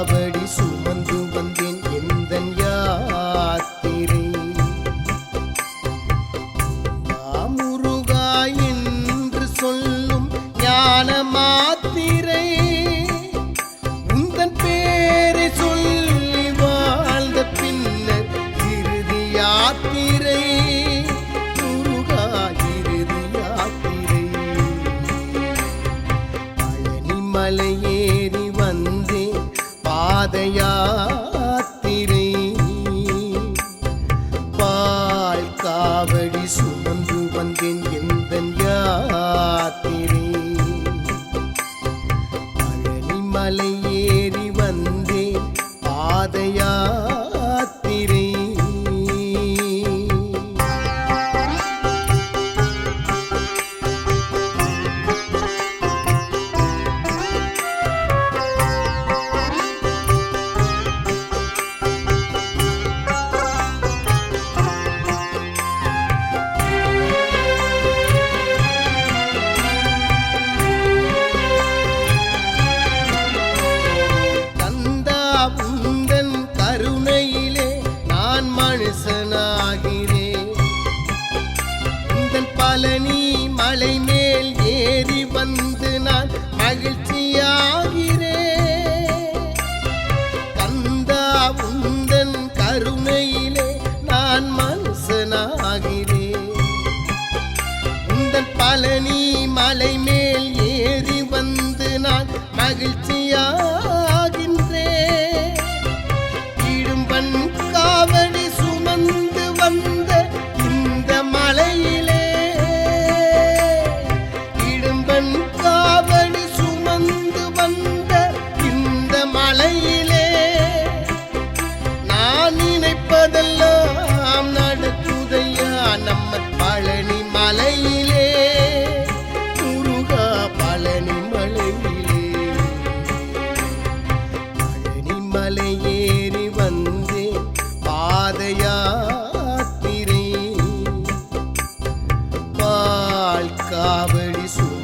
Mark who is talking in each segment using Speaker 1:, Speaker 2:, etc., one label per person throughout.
Speaker 1: பாவடி சுமந்து வந்தேன் எந்த யாத்திரை? மாமுருகா என்று சொல்லும் ஞானமாத்த then you Malay Jesus.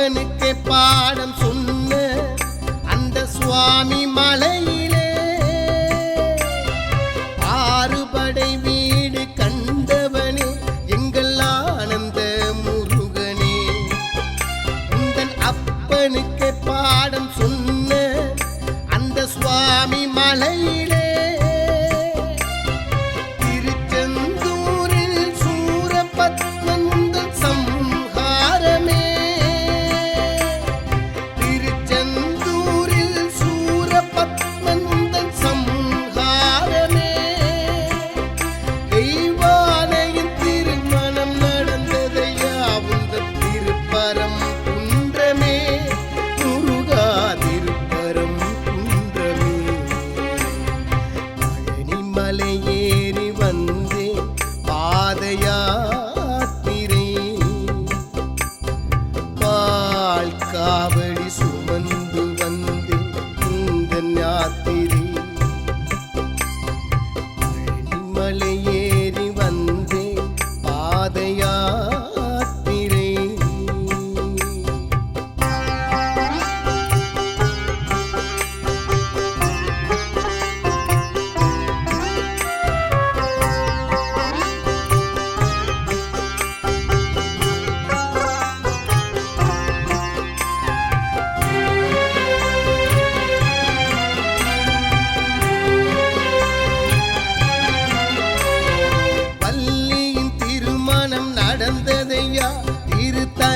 Speaker 1: மகனுக்கே பாடம் சொன்ன அந்த சுவாமி மலையிலே. ஆறுபடை வீடு கண்டவனே எங்கள் ஆனந்த முருகனே. உந்தன் அப்பனுக்கு பாடம் சொன்ன அந்த சுவாமி மலையிலே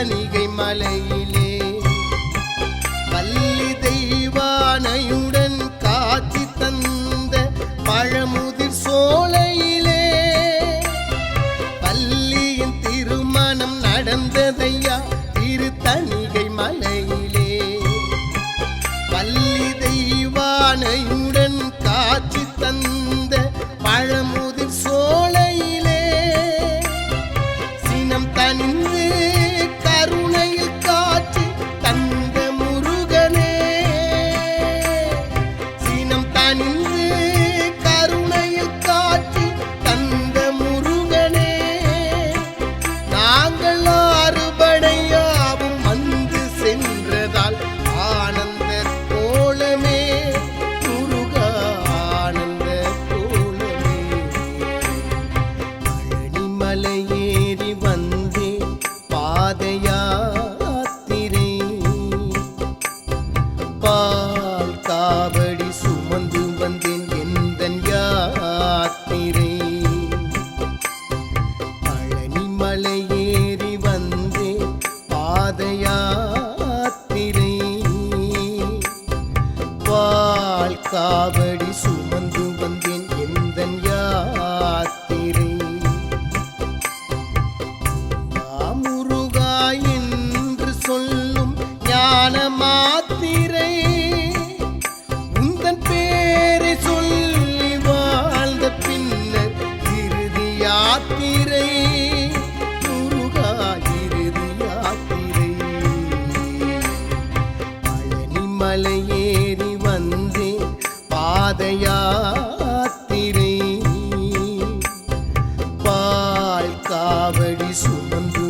Speaker 1: மாணிகை மலையிலே. வள்ளி தெய்வானையுடன் காட்சி தந்த பழமுதிர் சோலையிலே. பள்ளியின் திருமணம் நடந்ததையா திருத்தணிகை மலையிலே. பள்ளி தெய்வானையுடன் காட்சி தந்த பழமுதிர் சோலையிலே. சினம் தனிந்து பாதையா ஞான மாத்திரை உந்தன் பேரை சொல்லி வாழ்ந்த பின்னர் இறுதி யாத்திரை. முருகா இறுதி யாத்திரை. பழனி மலையேறி வந்தேன் பாத பால் காவடி சுமந்து